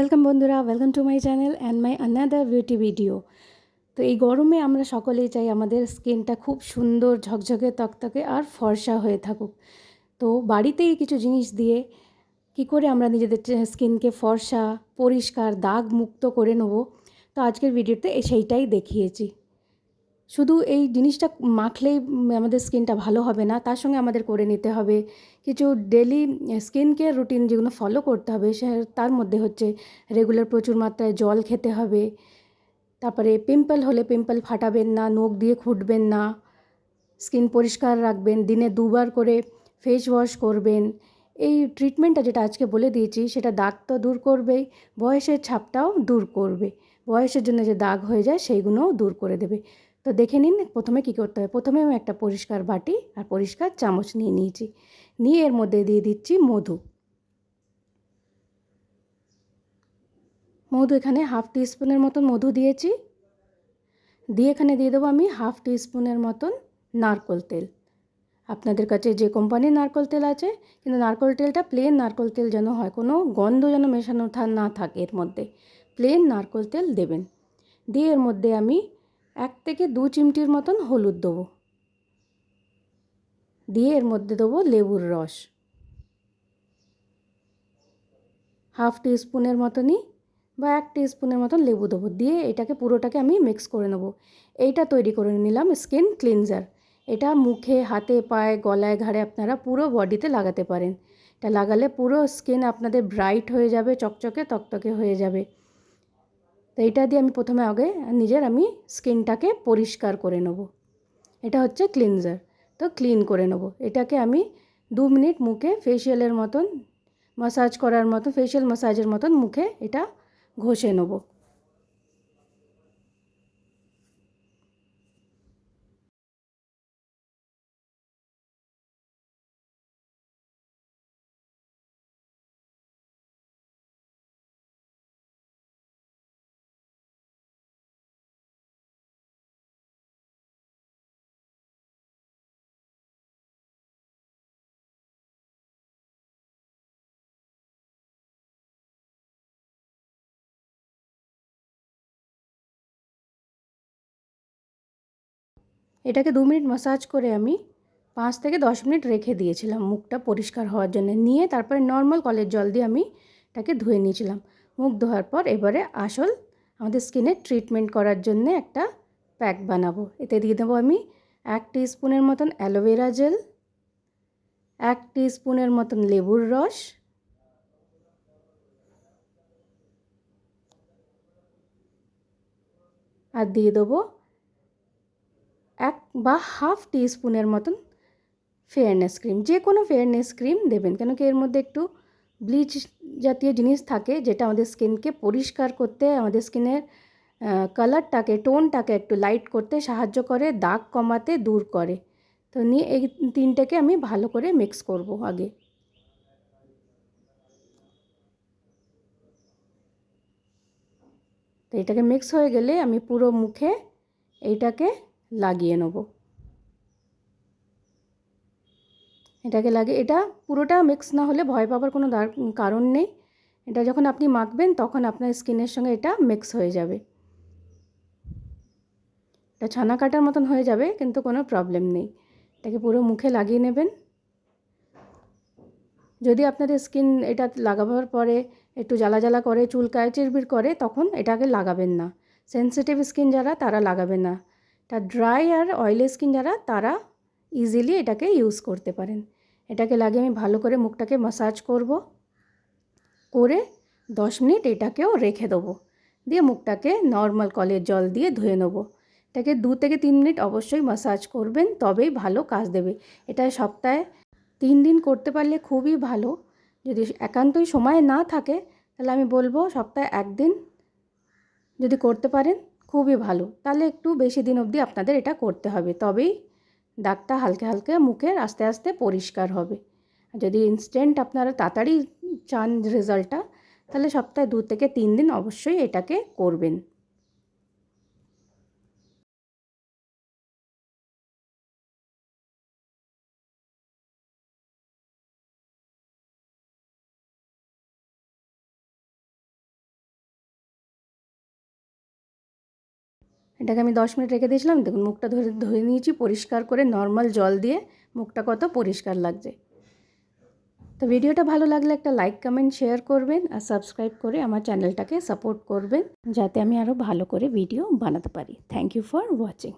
Welcome বন্ধুরা। Welcome to my channel and my another beauty video তো এই গরমে আমরা সকলেই চাই আমাদের স্কিনটা খুব সুন্দর, ঝকঝকে তকতকে আর ফর্সা হয়ে থাকুক। তো বাড়িতেই কিছু জিনিস দিয়ে কি করে আমরা নিজেদের স্কিনকে ফর্সা, পরিষ্কার দাগ মুক্ত করে নেব? তো আজকের ভিডিওতে সেইটাই দেখিয়েছি। শুধু এই জিনিসটা মাখলেই আমাদের স্কিনটা ভালো হবে না, তার সঙ্গে আমাদের করে নিতে হবে। কিছু ডেলি স্কিন কেয়ার রুটিন যেগুলো ফলো করতে হবে, সে তার মধ্যে হচ্ছে রেগুলার প্রচুর মাত্রায় জল খেতে হবে। তারপরে পিম্পল হলে পিম্পল ফাটাবেন না, নখ দিয়ে খুঁটবেন না স্কিন পরিষ্কার রাখবেন, দিনে দুবার করে ফেস ওয়াশ করবেন। এই ট্রিটমেন্টটা যেটা আজকে বলে দিয়েছি, সেটা দাগ তো দূর করবেই, বয়সের ছাপটাও দূর করবে। বয়সের জন্য যে দাগ হয়ে যায়, সেইগুলোও দূর করে দেবে। তো দেখে নিন প্রথমে কী করতে হবে। প্রথমে আমি একটা পরিষ্কার বাটি আর পরিষ্কার চামচ নিয়ে নিয়েছি। নিয়ে এর মধ্যে দিয়ে দিচ্ছি মধু। মধু এখানে হাফ টিস্পুনের মতন মধু দিয়েছি। দিয়ে এখানে দিয়ে দেবো আমি হাফ টিস্পুনের মতন নারকোল তেল। আপনাদের কাছে যে কোম্পানির নারকোল তেল আছে, কিন্তু নারকোল তেলটা প্লেন নারকোল তেল যেন হয়, কোনো গন্ধ যেন মেশানো না থাকে এর মধ্যে। প্লেন নারকোল তেল দেবেন। দিয়ে এর মধ্যে আমি এক থেকে দু চিমটির মতন হলুদ দেবো। দিয়ে এর মধ্যে দেবো লেবুর রস। হাফ টি স্পুনের মতনই বা এক টি স্পুনের মতন লেবু দেবো। দিয়ে এটাকে পুরোটাকে আমি মিক্স করে নেব। এইটা তৈরি করে নিলাম স্কিন ক্লিনজার। এটা মুখে, হাতে, পায়ে, গলায়, ঘাড়ে আপনারা পুরো বডিতে লাগাতে পারেন। এটা লাগালে পুরো স্কিন আপনাদের ব্রাইট হয়ে যাবে, চকচকে, তকতকে হয়ে যাবে। তো এটা দিয়ে আমি প্রথমে আগে নিজের আমি স্কিনটাকে পরিষ্কার করে নেব। এটা হচ্ছে ক্লিনজার। তো ক্লিন করে নেব। এটাকে আমি দু মিনিট মুখে ফেসিয়ালের মতন মাসাজ করার মতো ফেসিয়াল মাসাজের মতন মুখে এটা ঘষে নেব। এটাকে দু মিনিট মাসাজ করে আমি পাঁচ থেকে দশ মিনিট রেখে দিয়েছিলাম মুখটা পরিষ্কার হওয়ার জন্য। নিয়ে তারপরে নর্মাল কলের জল দিয়ে আমি এটাকে ধুয়ে নিয়েছিলাম। মুখ ধোয়ার পর এবারে আসল আমাদের স্কিনে ট্রিটমেন্ট করার জন্য একটা প্যাক বানাবো। এতে দিয়ে দেবো আমি এক স্পুনের মতন অ্যালোভেরা জেল এক স্পুনের মতন লেবুর রস, আর দিয়ে দেবো এক বা হাফ টি স্পুনের মতন ফেয়ারনেস ক্রিম যে কোনো ফেয়ারনেস ক্রিম দেবেন, কেন কি এর মধ্যে একটু ব্লিচ জাতীয় জিনিস থাকে, যেটা আমাদের স্কিনকে পরিষ্কার করতে, আমাদের স্কিনের কালারটাকে টোনটাকে একটু লাইট করতে সাহায্য করে, দাগ কমাতে, দূর করে। তো নিয়ে এই তিনটাকে আমি ভালো করে মিক্স করব আগে। তো এটাকে মিক্স হয়ে গেলে আমি পুরো মুখে এইটাকে লাগিয়ে নেব। এটাকে লাগে এটা পুরোটা মিক্স না হলে ভয় পাবার কোনো কারণ নেই। এটা যখন আপনি মাখবেন, তখন আপনার স্কিনের সঙ্গে এটা মিক্স হয়ে যাবে। এটা ছানা কাটার মতন হয়ে যাবে, কিন্তু কোনো প্রবলেম নেই। এটাকে পুরো মুখে লাগিয়ে নেবেন। যদি আপনাদের স্কিন এটা লাগাবার পরে একটু জ্বালা জ্বালা করে, চুলকায় চিরবির করে, তখন এটাকে লাগাবেন না। সেন্সিটিভ স্কিন যারা, তারা লাগাবেন না। তা ড্রাই আর অয়েলি স্কিন যারা তারা ইজিলি এটাকে ইউজ করতে পারেন। এটাকে লাগিয়ে আমি ভালো করে মুখটাকে মাসাজ করব। করে দশ মিনিট এটাকেও রেখে দেবো। দিয়ে মুখটাকে নর্মাল কলের জল দিয়ে ধুয়ে নেব। এটাকে দু থেকে তিন মিনিট অবশ্যই মাসাজ করবেন, তবেই ভালো কাজ দেবে। এটা সপ্তাহে তিন দিন করতে পারলে খুবই ভালো। যদি একান্তই সময় না থাকে, তাহলে আমি বলব সপ্তাহে একদিন যদি করতে পারেন। খুবই ভালো। তাহলে একটু বেশি দিন অবধি আপনাদের এটা করতে হবে। তবেই দাগটা হালকা হালকা মুখের আস্তে আস্তে পরিষ্কার হবে। যদি ইনস্ট্যান্ট আপনারা তাড়াতাড়ি চান রেজাল্টটা তাহলে সপ্তাহে দু থেকে তিন দিন অবশ্যই এটাকে করবেন। এটাকে আমি দশ মিনিট রেখে দিয়েছিলাম। দেখুন, মুখটা ধরে, ধুয়ে নিয়েছি, পরিষ্কার করে নর্মাল জল দিয়ে মুখটা কত পরিষ্কার লাগছে। তো ভিডিওটা ভালো লাগলে একটা লাইক, কমেন্ট, শেয়ার করবেন আর সাবস্ক্রাইব করে আমার চ্যানেলটাকে সাপোর্ট করবেন, যাতে আমি আরও ভালো করে ভিডিও বানাতে পারি। Thank you for watching.